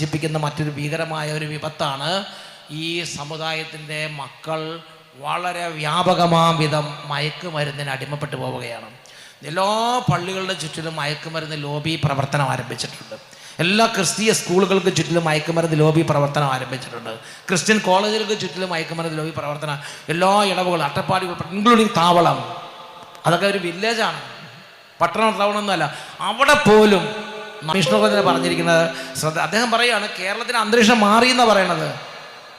നശിപ്പിക്കുന്ന മറ്റൊരു ഭീകരമായ ഒരു വിപത്താണ് ഈ സമുദായത്തിന്റെ മക്കൾ വളരെ വ്യാപകമാം വിധം മയക്കുമരുന്നിന് അടിമപ്പെട്ടു പോവുകയാണ്. എല്ലാ പള്ളികളുടെ ചുറ്റിലും മയക്കുമരുന്ന് ലോബി പ്രവർത്തനം ആരംഭിച്ചിട്ടുണ്ട്. എല്ലാ ക്രിസ്തീയ സ്കൂളുകൾക്ക് ചുറ്റിലും മയക്കുമരുന്ന് ലോബി പ്രവർത്തനം ആരംഭിച്ചിട്ടുണ്ട്. ക്രിസ്ത്യൻ കോളേജുകൾക്ക് ചുറ്റിലും മയക്കുമരുന്ന് ലോബി പ്രവർത്തനം എല്ലാ ഇടവുകളും അട്ടപ്പാടി ഇൻക്ലൂഡിങ് താവളം. അതൊക്കെ ഒരു വില്ലേജാണ്. പട്ടണം ടൗൺ ഒന്നുമല്ല. അവിടെ പോലും വിഷ്ണുപതിനെ പറഞ്ഞിരിക്കുന്നത്. ശ്രദ്ധ അദ്ദേഹം പറയുകയാണ് കേരളത്തിന് അന്തരീക്ഷം മാറി എന്ന് പറയണത്.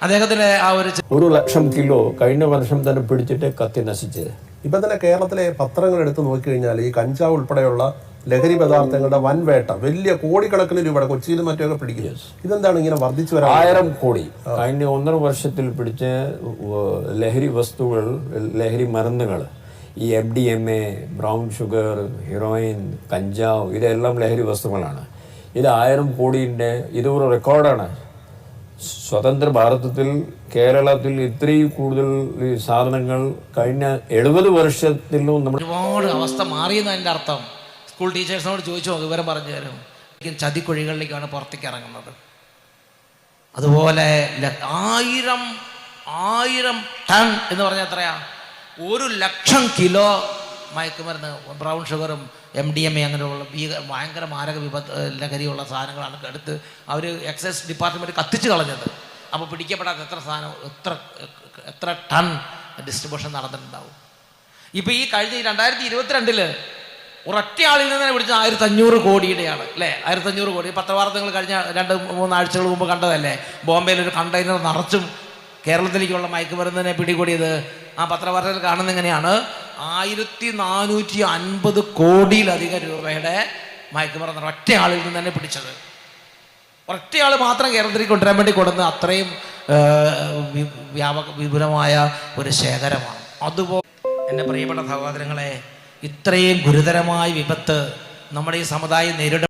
അദ്ദേഹത്തിന്റെ ആ ഒരു ഒരു ലക്ഷം കിലോ കഴിഞ്ഞ വർഷം തന്നെ പിടിച്ചിട്ട് കത്തി നശിച്ച്. ഇപ്പൊ തന്നെ കേരളത്തിലെ പത്രങ്ങൾ എടുത്ത് നോക്കിക്കഴിഞ്ഞാൽ ഈ കഞ്ചാവ് ഉൾപ്പെടെയുള്ള ലഹരി പദാർത്ഥങ്ങളുടെ വൻവേട്ട വലിയ കോടിക്കണക്കിന് രൂപയുടെ കൊച്ചിയിലും മറ്റൊക്കെ പിടിക്കും. ഇതെന്താണ് ഇങ്ങനെ വർദ്ധിച്ചു വരാൻ ആയിരം കോടി. കഴിഞ്ഞ ഒന്നര വർഷത്തിൽ പിടിച്ച ലഹരി വസ്തുക്കൾ ലഹരി മരുന്നുകൾ ഈ M D M A brown sugar heroin കഞ്ചാവ് ഇതെല്ലാം ലഹരി വസ്തുക്കളാണ്. ഇത് ആയിരം കോടിന്റെ ഇത് ഒരു റെക്കോർഡാണ്. സ്വതന്ത്ര ഭാരതത്തിൽ കേരളത്തിൽ ഇത്രയും കൂടുതൽ സാധനങ്ങൾ കഴിഞ്ഞ എഴുപത് വർഷത്തിലും നമ്മൾ ഒരുപാട് അവസ്ഥ മാറിയെന്ന് അർത്ഥം. സ്കൂൾ ടീച്ചേഴ്സിനോട് ചോദിച്ചോ വിവരം പറഞ്ഞു തരും. ചതിക്കുഴികളിലേക്കാണ് പുറത്തേക്ക് ഇറങ്ങുന്നത്. അതുപോലെ ആയിരം ആയിരം ടൺ എന്ന് പറഞ്ഞാൽ എത്രയാ? ഒരു ലക്ഷം കിലോ മയക്കുമരുന്ന് ബ്രൗൺ ഷുഗറും എം ഡി എം എ അങ്ങനെയുള്ള ഭീക ഭയങ്കര മാരക വിപത്ത് ലഹരിയുള്ള സാധനങ്ങളാണ് എടുത്ത് അവർ എക്സൈസ് ഡിപ്പാർട്ട്മെന്റ് കത്തിച്ച് കളഞ്ഞത്. അപ്പോൾ പിടിക്കപ്പെടാത്ത എത്ര സാധനം എത്ര എത്ര ടൺ ഡിസ്ട്രിബ്യൂഷൻ നടന്നിട്ടുണ്ടാവും. ഇപ്പോൾ ഈ കഴിഞ്ഞ രണ്ടായിരത്തി ഇരുപത്തിരണ്ടിൽ ഒരൊറ്റ ആളിൽ നിന്ന് തന്നെ പിടിച്ചത് ആയിരത്തി അഞ്ഞൂറ് കോടിയുടെയാണ് അല്ലേ? ആയിരത്തി അഞ്ഞൂറ് കോടി പത്രവാർത്തകൾ കഴിഞ്ഞ രണ്ട് മൂന്നാഴ്ചകൾ മുമ്പ് കണ്ടതല്ലേ? ബോംബെയിൽ ഒരു കണ്ടെയ്നർ നിറച്ചും കേരളത്തിലേക്കുള്ള മയക്കുമരുന്നിനെ പിടികൂടിയത് ആ പത്രവാർത്തയിൽ കാണുന്ന എങ്ങനെയാണ്? ആയിരത്തി നാനൂറ്റി അൻപത് കോടിയിലധികം രൂപയുടെ മയക്കുമരുന്ന് ആളിൽ നിന്ന് തന്നെ പിടിച്ചത്. ഒറ്റയാൾ മാത്രം കേരളത്തിൽ കൊണ്ടുവരാൻ വേണ്ടി കൊടുക്കുന്ന അത്രയും വ്യാപക വിപുലമായ ഒരു ശേഖരമാണ്. അതുപോലെ എന്റെ പ്രിയപ്പെട്ട സഹോദരങ്ങളെ ഇത്രയും ഗുരുതരമായ വിപത്ത് നമ്മുടെ ഈ സമുദായം നേരിടും.